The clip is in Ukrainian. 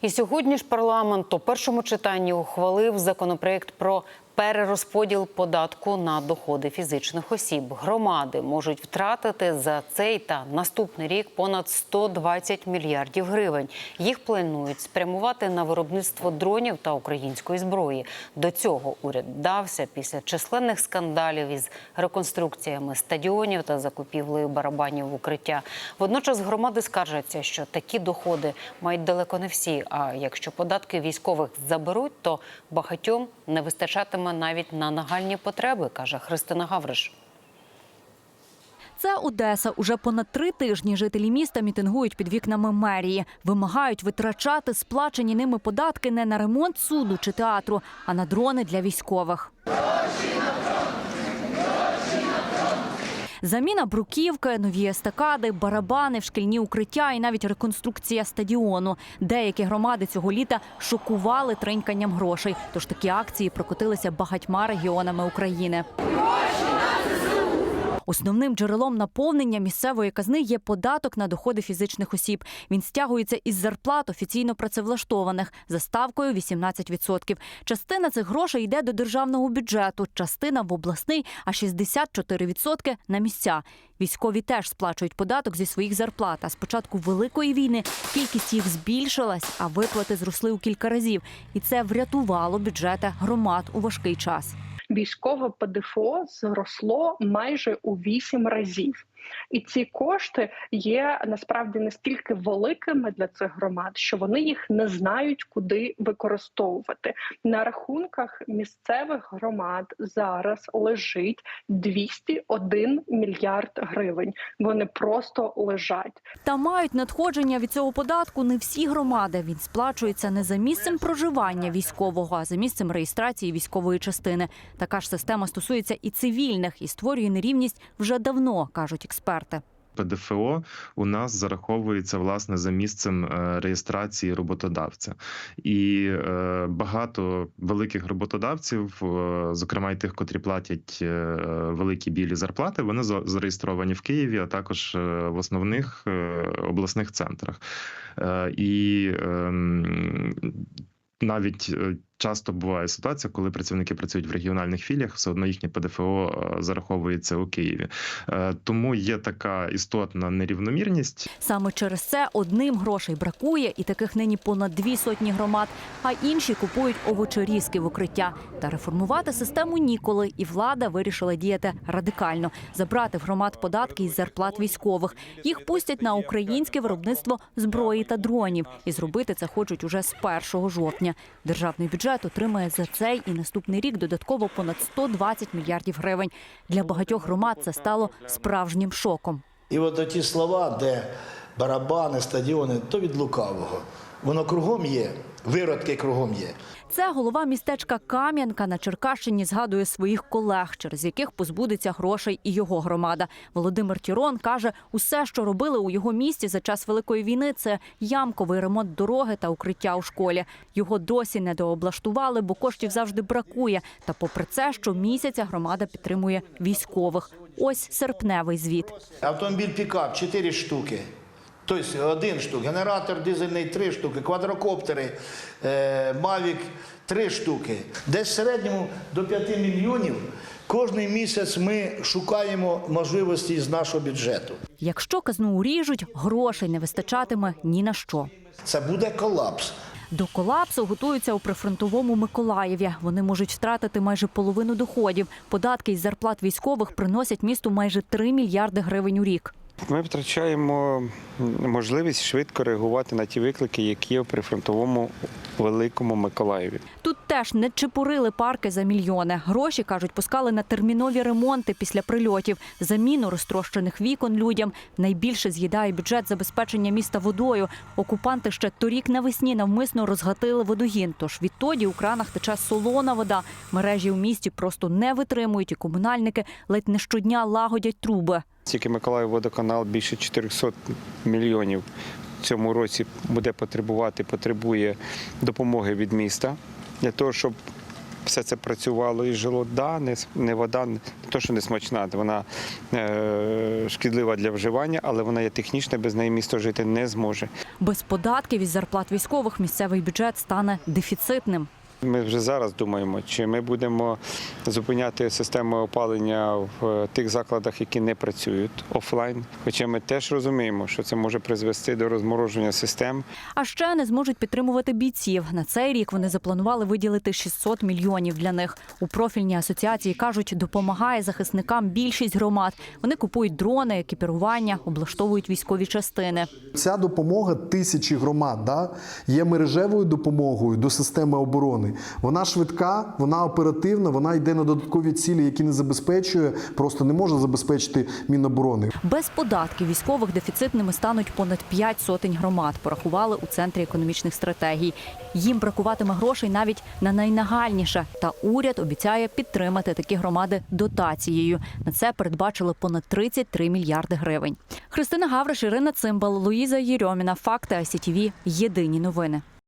І сьогодні ж парламент у першому читанні ухвалив законопроект про перерозподіл податку на доходи фізичних осіб. Громади можуть втратити за цей та наступний рік понад 120 мільярдів гривень. Їх планують спрямувати на виробництво дронів та української зброї. До цього уряд вдався після численних скандалів із реконструкціями стадіонів та закупівлею барабанів укриття. Водночас громади скаржаться, що такі доходи мають далеко не всі. А якщо податки військових заберуть, то багатьом не вистачатиме навіть на нагальні потреби, каже Христина Гавриш. Це Одеса. Уже понад три тижні жителі міста мітингують під вікнами мерії. Вимагають витрачати сплачені ними податки не на ремонт суду чи театру, а на дрони для військових. Заміна бруківки, нові естакади, барабани шкільні укриття і навіть реконструкція стадіону. Деякі громади цього літа шокували триньканням грошей. Тож такі акції прокотилися багатьма регіонами України. Основним джерелом наповнення місцевої казни є податок на доходи фізичних осіб. Він стягується із зарплат офіційно працевлаштованих за ставкою 18%. Частина цих грошей йде до державного бюджету, частина в обласний, а 64% – на місця. Військові теж сплачують податок зі своїх зарплат. А з початку великої війни кількість їх збільшилась, а виплати зросли у кілька разів. І це врятувало бюджети громад у важкий час. Військове ПДФО зросло майже у вісім разів. І ці кошти є насправді настільки великими для цих громад, що вони їх не знають, куди використовувати. На рахунках місцевих громад зараз лежить 201 мільярд гривень. Вони просто лежать. Та мають надходження від цього податку не всі громади. Він сплачується не за місцем проживання військового, а за місцем реєстрації військової частини. Така ж система стосується і цивільних і створює нерівність вже давно, кажуть експерти. ПДФО у нас зараховується власне за місцем е, реєстрації роботодавця, і е, багато великих роботодавців, е, зокрема й тих, котрі платять великі білі зарплати, вони зареєстровані в Києві, а також в основних обласних центрах. І ем, навіть часто буває ситуація, коли працівники працюють в регіональних філіях, все одно їхнє ПДФО е, зараховується у Києві. Е, Тому є така істотна нерівномірність. Саме через це одним грошей бракує, і таких нині понад дві сотні громад, а інші купують овочерізки в укриття. Та реформувати систему ніколи, і влада вирішила діяти радикально забрати в громад податки із зарплат військових. Їх пустять на українське виробництво зброї та дронів, і зробити це хочуть уже з 1 жовтня. Державний бюджет отримає за цей і наступний рік додатково понад 120 мільярдів гривень. Для багатьох громад це стало справжнім шоком. І от ті слова, де барабани, стадіони, то від лукавого. Воно кругом є, виродки кругом є. Це голова містечка Кам'янка на Черкащині згадує своїх колег, через яких позбудеться грошей і його громада. Володимир Тірон каже, усе, що робили у його місті за час великої війни, це ямковий ремонт дороги та укриття у школі. Його досі не дооблаштували, бо коштів завжди бракує. Та попри це, щомісяця громада підтримує військових. Ось серпневий звіт. Автомобіль пікап 4 штуки. Тобто один штук, генератор дизельний 3 штуки, квадрокоптери, е, Mavic 3 штуки. Десь в середньому до 5 мільйонів кожний місяць ми шукаємо можливості з нашого бюджету. Якщо казну уріжуть, грошей не вистачатиме ні на що. Це буде колапс. До колапсу готуються у прифронтовому Миколаєві. Вони можуть втратити майже половину доходів. Податки із зарплат військових приносять місту майже 3 мільярди гривень у рік. Ми втрачаємо можливість швидко реагувати на ті виклики, які є в прифронтовому великому Миколаєві. Тут теж не чепурили парки за мільйони. Гроші, кажуть, пускали на термінові ремонти після прильотів, заміну розтрощених вікон людям. Найбільше з'їдає бюджет забезпечення міста водою. Окупанти ще торік навесні навмисно розгатили водогін. Тож відтоді у кранах тече солона вода. Мережі у місті просто не витримують, і комунальники ледь не щодня лагодять труби. Тільки Миколаїв водоканал більше 400 мільйонів в цьому році буде потребувати, потребує допомоги від міста для того, щоб все це працювало і жило. Да, не, не вода, не то, що не смачна, вона е, шкідлива для вживання, але вона є технічна, без неї місто жити не зможе. Без податків із зарплат військових місцевий бюджет стане дефіцитним. Ми вже зараз думаємо, чи ми будемо зупиняти систему опалення в тих закладах, які не працюють офлайн. Хоча ми теж розуміємо, що це може призвести до розмороження систем. А ще не зможуть підтримувати бійців. На цей рік вони запланували виділити 600 мільйонів для них. У профільній асоціації кажуть, допомагає захисникам більшість громад. Вони купують дрони, екіпірування, облаштовують військові частини. Ця допомога тисячі громад да, є мережевою допомогою до системи Вона швидка, вона оперативна, вона йде на додаткові цілі, які не забезпечує, просто не може забезпечити Міноборони. Без податків військових дефіцитними стануть понад 5 сотень громад. Порахували у центрі економічних стратегій. Їм бракуватиме грошей навіть на найнагальніше. Та уряд обіцяє підтримати такі громади дотацією. На це передбачили понад 33 мільярди гривень. Христина Гавриш, Ірина Цимбал, Луїза Єрьоміна. Факти АСІТІВІ. Єдині новини.